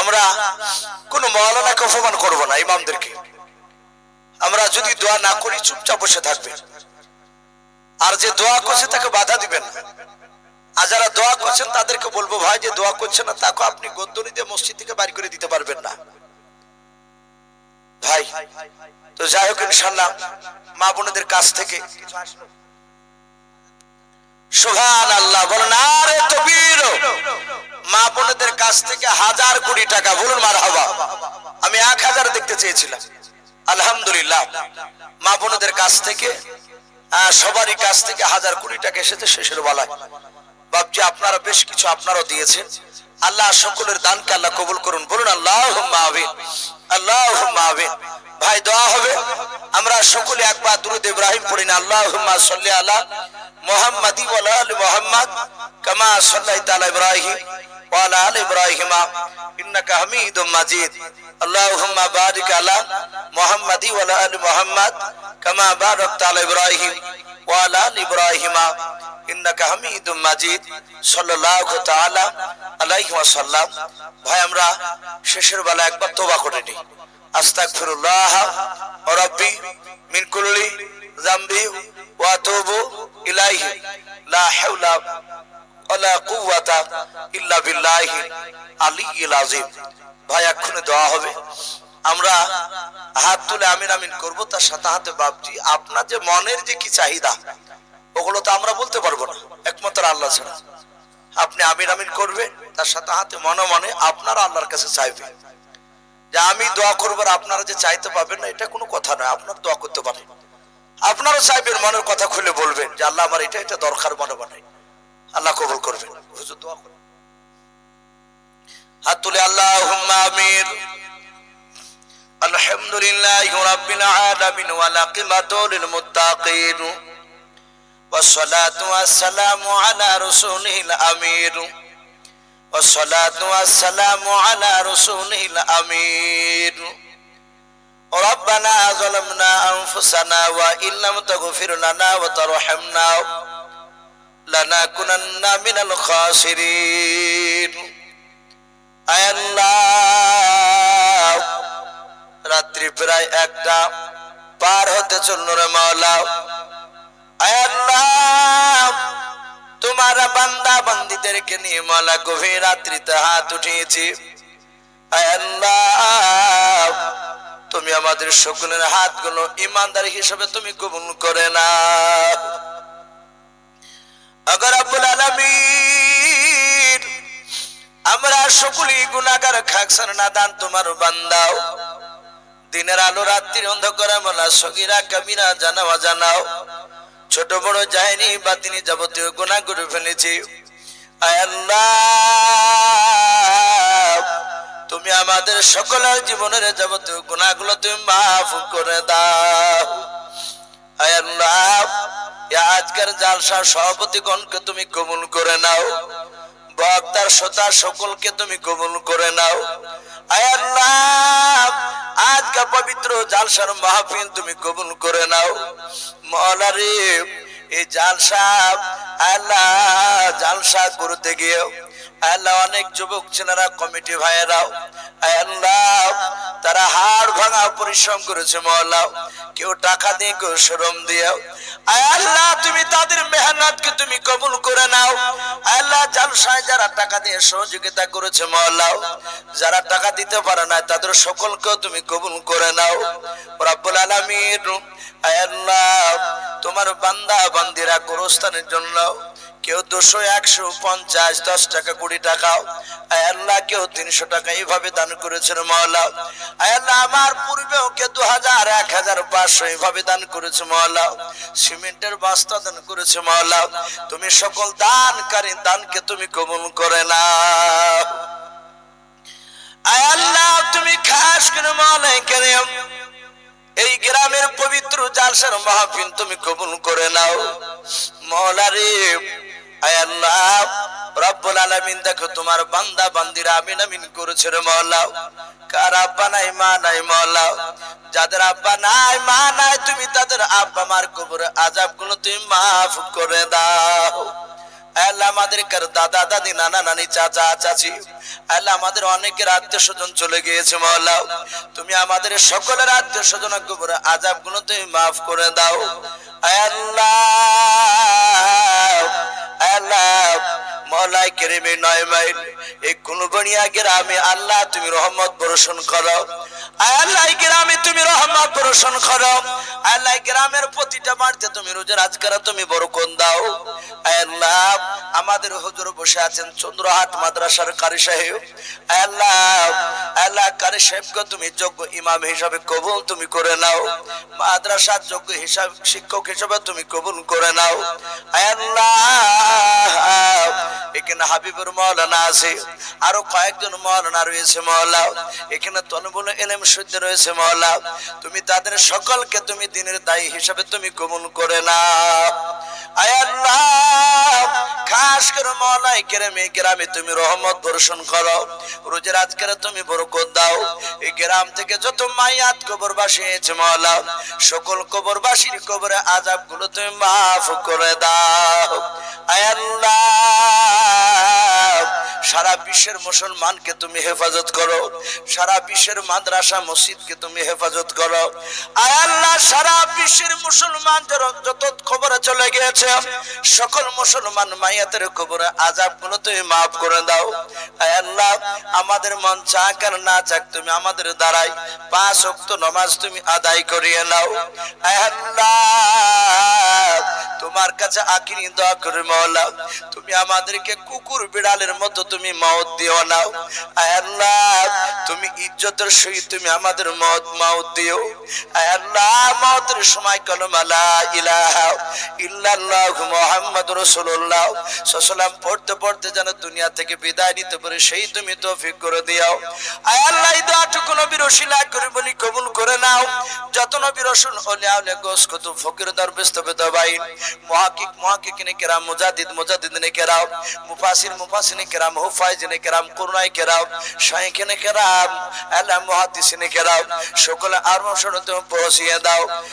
আমরা কোন মৌলানাকে অপমান করব না, ইমামদেরকে। আমরা যদি দোয়া না করি, চুপচাপ বসে থাকবে। আর যে দোয়া করছে, তাকে বাধা দিবেন আর যারা দোয়া করছেন, তাদেরকে বলব, ভাই, যে দোয়া করছে না, তাকে আপনি গদ্দনি দিয়ে মসজিদ থেকে বাড়ি করে দিতে পারবেন না। ভাই, তো যাই হোক ইনশাল্লাহ মা বোনদের কাছ থেকে সোহান আল্লাহ বলেন, আরে তবির! মা বোনদের কাছ থেকে হাজার কোটি টাকা, বলুন মার হাবা আমি এক হাজার দেখতে চেয়েছিলাম। আলহামদুলিল্লাহ। মা বোনদের কাছ থেকে সবারই কাছ থেকে হাজার কোটি টাকা এসেছে শেষের বেলায়। বাপজি আপনারা বেশ কিছু আপনারাও দিয়েছেন। আল্লাহ সকলের দানকে আল্লাহ কবুল করুন। বলুন আল্লাহ আল্লাহ ভাই, দোয়া হবে। আমরা সকলে একবার দুরুদ ইব্রাহিম পড়ি না। আল্লাহ সাল্লি আলা মোহাম্মদি মোহাম্মদ, কামা আলা ইব্রাহিম। ওয়ালা আলি ইব্রাহিম ইন্নাকা হামিদুম মাজিদ اللهم بارك على محمد وعلى ال محمد كما باركت على ابراهيم وعلى ال ابراهيم انك حميد مجيد صلى الله تعالى عليه وسلم ভাই আমরা শেষের বেলা একবার তওবা করে নিই আস্তাগফিরুল্লাহ রাব্বি মিন কুল্লি যামবি ওয়া আতুবু ইলাইহি লা হাওলা আমরা হাত তুলে আমিন তার হাতে আপনার যে মনের যে কি চাহিদা, ওগুলো তো আমরা বলতে পারব না। একমাত্র আল্লাহ আপনি আমিন আমিন করবেন তার সাথে হাতে মনে মনে আপনারা আল্লাহর কাছে চাইবেন যে আমি দোয়া করব আপনারা যে চাইতে পারবেন না, এটা কোনো কথা নয়। আপনার দোয়া করতে পারেন। আপনারা চাইবেন মনের কথা খুলে বলবেন যে আল্লাহ আমার এটা এটা দরকার মনে বানাই আল্লাহ কবুল করবেন হুজুর দোয়া করবেন হাত তুলে আল্লাহ আমির الحمد لله رب العالمين والعاقبة للمتقين والصلاة والسلام على رسوله الأمير والصلاة والسلام على رسوله الأمير ربنا ظلمنا أنفسنا وإن لم تغفر لنا وترحمنا লানাকুনান্না মিনাল খাসিরিন। আল্লাহ রাত্রি প্রায় একটা, পার হতে চলল রে মাওলা। আল্লাহ তোমার বান্দা বান্দিদেরকে নিয়ে মালা গভীর রাত্রিতে হাত উঠিয়েছি। আল্লাহ তুমি আমাদের সকলের হাতগুলো ইমানদারি হিসেবে তুমি কবুল করে না আগার আব্বুল আলামিন, আমরা সকলেই গুনাহগার খাকসার নাদান তোমার বান্দাও। দিনের আলো রাত্রির অন্ধকারে মোলা সগিরা কাবিরা জানাওয়া জানাও। ছোট বড় যায়নি বা তিনি যাবতীয় গুনাহ করে ফেলেছি। তুমি আমাদের সকলের জীবনের যাবতীয় গুনাহগুলো তুমি মাফ করে দাও। আয় আল্লাহ এ আজকের জালসার সভাপতিগণকে তুমি কবুল করে নাও। বক্তার শ্রোতা সকলকে তুমি কবুল করে নাও। আল্লাহ, আজকে পবিত্র জালসার মাহফিল তুমি কবুল করে নাও। মৌলা রে, এই জালসা আল্লাহ, জালসা করতে গিয়ে আল্লাহ, অনেক যুবক ছেলেরা, কমিটি ভাইয়েরাও আল্লাহ তারা হাড় ভাঙা পরিশ্রম করেছে মহল্লা। কেউ টাকা দিয়ে, কেউ শ্রম দিয়ে। আয় আল্লাহ, তুমি তাদের মেহনতকে তুমি কবুল করে নাও। আল্লাহ, জালসায় যারা টাকা দিয়ে সহযোগিতা করেছে মহল্লা, যারা টাকা দিতে পারে না তাদের সকলকেও তুমি কবুল করে নাও। রব্বুল আলামিন আল্লাহ, তোমার বান্দা বান্দিরা গোরস্থানের জন্য কেউ দুশো, একশো, পঞ্চাশ, দশ টাকা, কুড়ি টাকা। আয় আল্লাহ, কেউ তিনশো টাকা। এইভাবে দান করেছেন মহলা আয় আল্লাহ, আমার পূর্বেও কে দু হাজার, এক হাজার, পাঁচশো এইভাবে দান করেছে মহলা সিমেন্টের বাস্তা দান করেছে মহলা তুমি সকল দানকারী, দানকে তুমি কবুল করে না আয় আল্লাহ, তুমি খাস করে মনে কেন এই গ্রামের পবিত্র জালসার মাহফিল তুমি কবুল করে নাও। মৌলা রে যাদের আব্বা নাই, মা নাই, তুমি তাদেরগুলো তুমি মাফ করে দাও। আমাদের কার দাদা, দাদি, নানা, নানি, চাচা, চাচি আল্লাহ, আমাদের অনেকের আত্মীয় স্বজন চলে গিয়েছে মহল্লা তুমি আমাদের সকলের আত্মীয় স্বজন আজাবগুলো তুমি মাফ করে দাও। আল্লাহ মলাই কেরেমে নয় মাইল। এই গ্রামে আল্লাহ, তুমি রহমত করো। আল্লাহ গ্রামে তুমি রহমত করো। আল্লাহ গ্রামের প্রতিটা তুমি তুমি দাও। আল্লাহ, আমাদের হুজুর বসে আছেন চন্দ্রহাট মাদ্রাসার কারি সাহেব। আল্লাহ আল্লাহ কারি সাহেবকে তুমি যোগ্য ইমাম হিসাবে কবুল তুমি করে নাও। মাদ্রাসার যোগ্য হিসাব শিক্ষক হিসাবে তুমি কবুল করে নাও। আল্লাহ এখানে হাবিবুর মৌলানা আছে, আরও কয়েকজন মৌলানা রয়েছে মৌলা। এখানে তনবুল এলেম শুদ্ধ রয়েছে মৌলা। তুমি তাদের সকলকে তুমি দিনের দায়ী হিসাবে তুমি কবুল করে না করে মৌলাই কেরামে তুমি রহমত বর্ষণ করো। রোজের আজকের তুমি বরকত দাও। এই গ্রাম থেকে যত মাইয়াত কবরবাসী হয়েছে মলা সকল কবরবাসীর কবরে আজাবগুলো তুমি মাফ করে দাও। আয় আল্লাহ। সারা বিশ্বের মুসলমানকে তুমি হেফাজত করো, সারা বিশ্বের মাদ্রাসা মসজিদকে তুমি হেফাজত করো। আয় আল্লাহ সারা বিশ্বের মুসলমান যত খবরে চলে গিয়েছে। সকল মুসলমান মাইয়াতের খবরে আজাবগুলো তুমি মাফ করে দাও। আল্লাহ, আমাদের মন চাক আর না চাক তুমি আমাদের দ্বারাই পাঁচ অক্ত নমাজ তুমি আদায় করিয়ে নাও। আল্লাহ। তোমার কাছে আখিরি দোয়া করে মাওলা। তুমি আমাদেরকে কুকুর বিড়ালের মতো তুমি মত দিও না। আল্লাহ, তুমি ইজ্জতের সহিত তুমি আমাদের মত মাউত দিও। আল্লাহ মতের সময় কলমা লা ইলাহা ইল্লাল্লাহ মুহাম্মাদুর রাসূলুল্লাহ পড়তে পড়তে যেন দুনিয়া থেকে বিদায় নিতে পারে, সেই তুমি তৌফিক করে দিও আয় আল্লাহ করে বলি, কবুল করে নাও। যত রসুল ওলে গোস ফকির মুহাক্কিকিনে কেরাম, মুজাদ্দিদ, মুজাদ্দিদিনে কেরাম। মুফাসির, মুফাসিনে কেরাম, হুফাইজিনে কেরাম কুরনাই কেরাম। শাইখিনে কেরাম আল্লাহ মুহাদ্দিসিনে কেরাম। সকলে আর মশরতে পৌঁছিয়ে দাও।